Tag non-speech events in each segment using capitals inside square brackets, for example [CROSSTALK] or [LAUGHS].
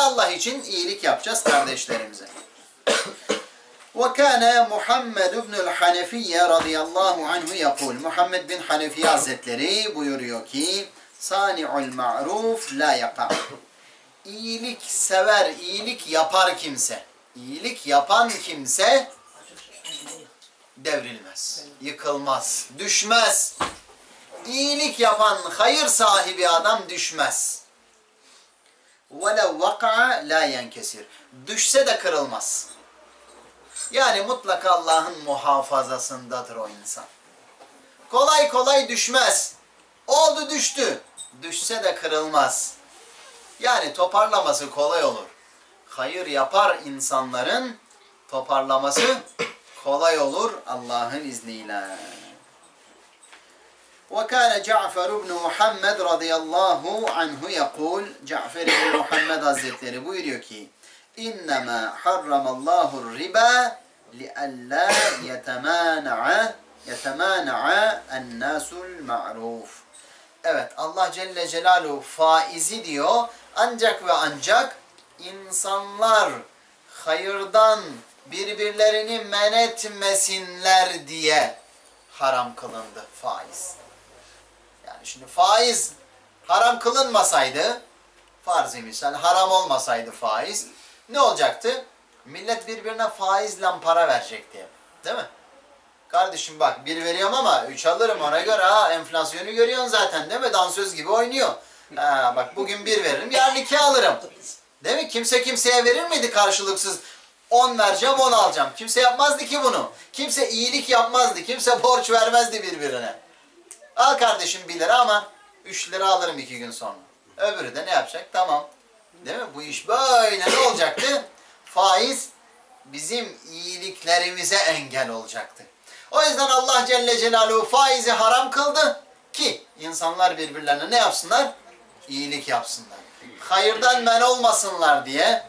Allah için iyilik yapacağız kardeşlerimize. وكان محمد بن الحنفية رضي الله عنه يقول Muhammed bin Hanefiye Hazretleri buyuruyor ki Sani'ul ma'ruf la yaka. İyilik sever, iyilik yapar kimse. İyilik yapan kimse devrilmez, yıkılmaz, düşmez. İyilik yapan hayır sahibi adam düşmez. وَلَوْ وَقَعَ لَا يَنْكَسِرْ Düşse de kırılmaz. Yani mutlaka Allah'ın muhafazasındadır o insan. Kolay kolay düşmez. Oldu düştü. Düşse de kırılmaz. Yani toparlaması kolay olur. Hayır yapar insanların toparlaması kolay olur Allah'ın izniyle. وكان جعفر بن محمد رضي الله عنه يقول Cafer ibn Muhammed Hazretleri buyuruyor ki İnnemâ harramallahu riba li'allâ yetemâna'a yetemâna'a ennâsul ma'ruf. Evet Allah Celle Celaluhu faizi diyor ancak ve ancak insanlar hayırdan birbirlerini men etmesinler diye haram kılındı faiz. Yani şimdi faiz haram kılınmasaydı farz-ı misal haram olmasaydı faiz ne olacaktı? Millet birbirine faizle para verecekti. Değil mi? Kardeşim bak bir veriyorum ama üç alırım ona göre ha enflasyonu görüyorsun zaten değil mi? Dansöz gibi oynuyor. Ha, bak bugün bir veririm yarın iki alırım. Değil mi? Kimse kimseye verir miydi karşılıksız? 10 vereceğim 10 alacağım. Kimse yapmazdı ki bunu. Kimse iyilik yapmazdı. Kimse borç vermezdi birbirine. Al kardeşim 1 lira ama 3 lira alırım 2 gün sonra. Öbürü de ne yapacak? Tamam. Değil mi? Bu iş böyle ne olacaktı? Faiz bizim iyiliklerimize engel olacaktı. O yüzden Allah Celle Celaluhu faizi haram kıldı ki insanlar birbirlerine ne yapsınlar? İyilik yapsınlar. Hayırdan men olmasınlar diye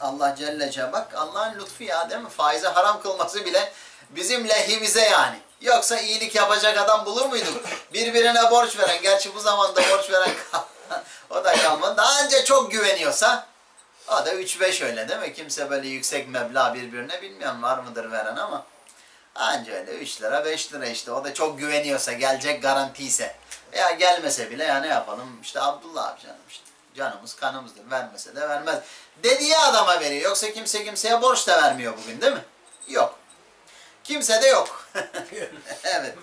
Allah Celle Celaluhu bak Allah'ın lütfu ya değil mi? Faizi haram kılması bile bizim lehimize yani. Yoksa iyilik yapacak adam bulur muyduk? Birbirine borç veren, gerçi bu zamanda borç veren [LAUGHS] o da kalmadı. Daha önce çok güveniyorsa o da 3-5 öyle değil mi? Kimse böyle yüksek meblağ birbirine bilmiyorum var mıdır veren ama anca öyle 3 lira 5 lira işte o da çok güveniyorsa gelecek garantiyse veya gelmese bile ya ne yapalım işte Abdullah abi canım işte canımız kanımızdır vermese de vermez dediği adama veriyor yoksa kimse kimseye borç da vermiyor bugün değil mi? Yok. Kimse de yok. [LAUGHS] evet.